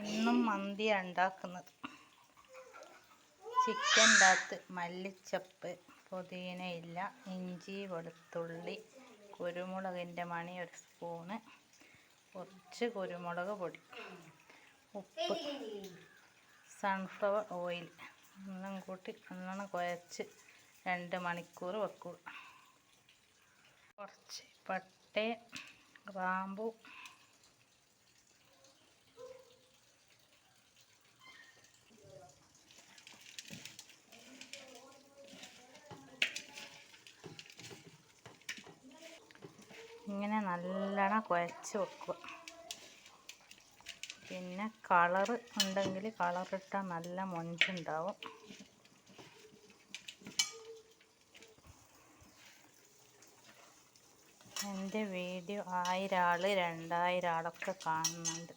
ഇന്നും മന്തിയാണ് ഉണ്ടാക്കുന്നത്. ചിക്കന്റെ അകത്ത് മല്ലിച്ചപ്പ് പുതിനയില്ല ഇഞ്ചി വെളുത്തുള്ളി കുരുമുളകിന്റെ മണി ഒരു സ്പൂണ് കുറച്ച് കുരുമുളക് പൊടി ഉപ്പ് സൺഫ്ലവർ ഓയിൽ എല്ലാം കൂട്ടി നല്ലോണം കുഴച്ച് രണ്ട് മണിക്കൂർ വെക്കുക. കുറച്ച് പട്ട ഗ്രാമ്പു ഇങ്ങനെ നല്ലോണം കുഴച്ച് വെക്കുക. പിന്നെ കളറ് ഉണ്ടെങ്കിൽ കളറിട്ടാൽ നല്ല മൊഞ്ചുണ്ടാവും. എന്റെ വീഡിയോ ആയിരം ആൾ രണ്ടായിരം ആളൊക്കെ കാണുന്നുണ്ട്.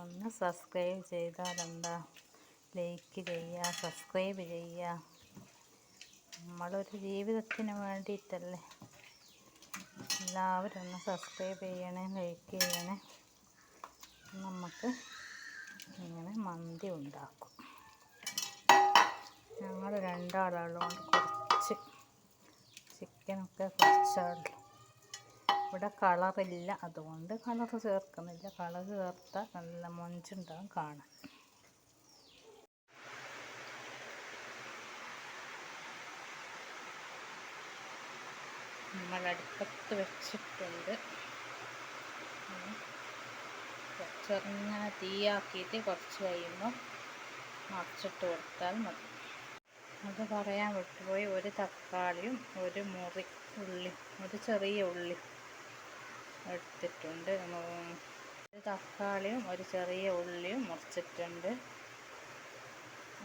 ഒന്ന് സബ്സ്ക്രൈബ് ചെയ്താലെന്താ ലൈക്ക് ചെയ്യുക സബ്സ്ക്രൈബ് ചെയ്യുക. നമ്മളൊരു ജീവിതത്തിന് വേണ്ടിയിട്ടല്ലേ? എല്ലാവരും ഒന്ന് സബ്സ്ക്രൈബ് ചെയ്യണേ ലൈക്ക് ചെയ്യണേ. നമുക്ക് ഇങ്ങനെ മന്തി ഉണ്ടാക്കും. ഞങ്ങൾ രണ്ടാളുള്ളതുകൊണ്ട് കുറച്ച് ചിക്കനൊക്കെ കുറച്ചാളുള്ളൂ ഇവിടെ കളറില്ല അതുകൊണ്ട് കളർ ചേർക്കുന്നില്ല. കളർ ചേർത്താൽ നല്ല മൊഞ്ചുണ്ടാകും കാണാൻ. നമ്മൾ അടുപ്പത്ത് വെച്ചിട്ടുണ്ട് ചെറുങ്ങനെ തീയാക്കിയിട്ട് കുറച്ച് കഴിയുമ്പോൾ മറിച്ചിട്ട് കൊടുത്താൽ മതി. അത് പറയാൻ വിട്ടുപോയി. ഒരു തക്കാളിയും ഒരു മുറി ഉള്ളി ഒരു ചെറിയ ഉള്ളി എടുത്തിട്ടുണ്ട്. ഒരു തക്കാളിയും ഒരു ചെറിയ ഉള്ളിയും മുറിച്ചിട്ടുണ്ട്.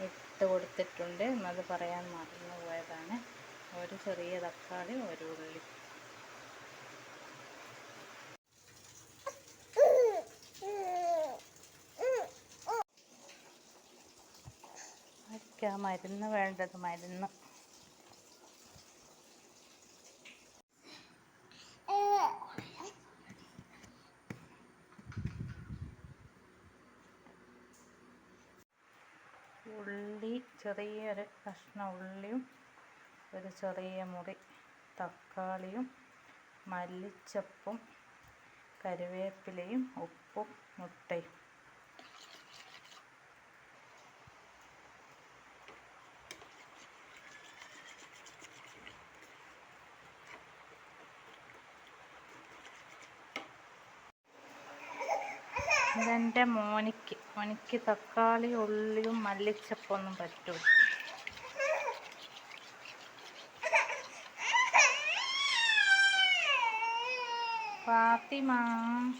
ഇട്ട് കൊടുത്തിട്ടുണ്ട്. എന്നത് പറയാൻ മറന്നു പോയതാണ് ഒരു ചെറിയ തക്കാളി ഒരു ഉള്ളി. മരുന്ന് വേണ്ടത് മരുന്ന്. ഉള്ളി ചെറിയൊരു കഷ്ണം ഉള്ളിയും ഒരു ചെറിയ മുറി തക്കാളിയും മല്ലിച്ചപ്പും കറിവേപ്പിലയും ഉപ്പും മുട്ടയും. ഇതെന്റെ മോനിക്ക്. മോനിക്ക് തക്കാളി ഉള്ളിയും മല്ലിച്ചപ്പൊന്നും പറ്റൂ Fatima.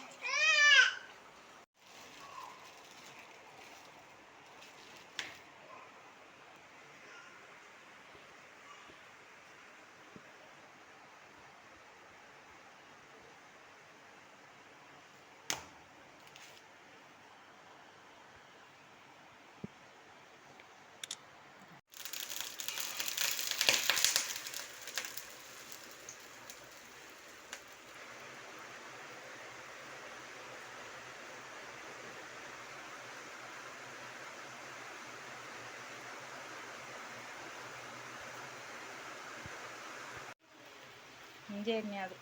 ഇഞ്ചി തന്നെയാണ്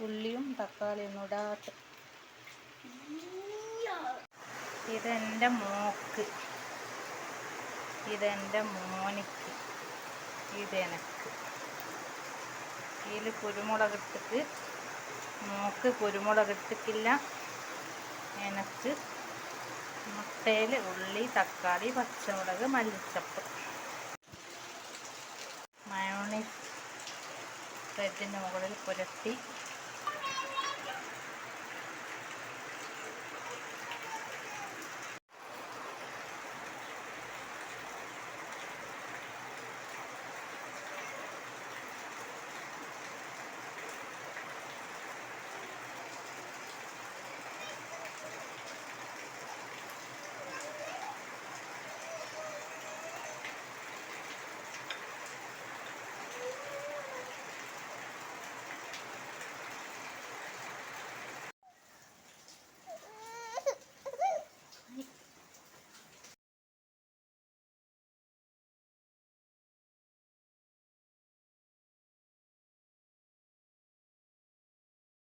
ഉള്ളിയും തക്കാളിയും ഇടാത്ത ഇതെന്റെ മോക്ക്. ഇതെന്റെ മോനിക്ക്. ഇതെനക്ക്. ഇതിൽ കുരുമുളക് ഇട്ടിട്ട് മോക്ക് കുരുമുളക് ഇട്ടിട്ടില്ല എനക്ക് മുട്ടയിൽ ഉള്ളി തക്കാളി പച്ചമുളക് മല്ലിച്ചപ്പ്. ബ്രെഡിന്റെ മുകളിൽ പുരട്ടി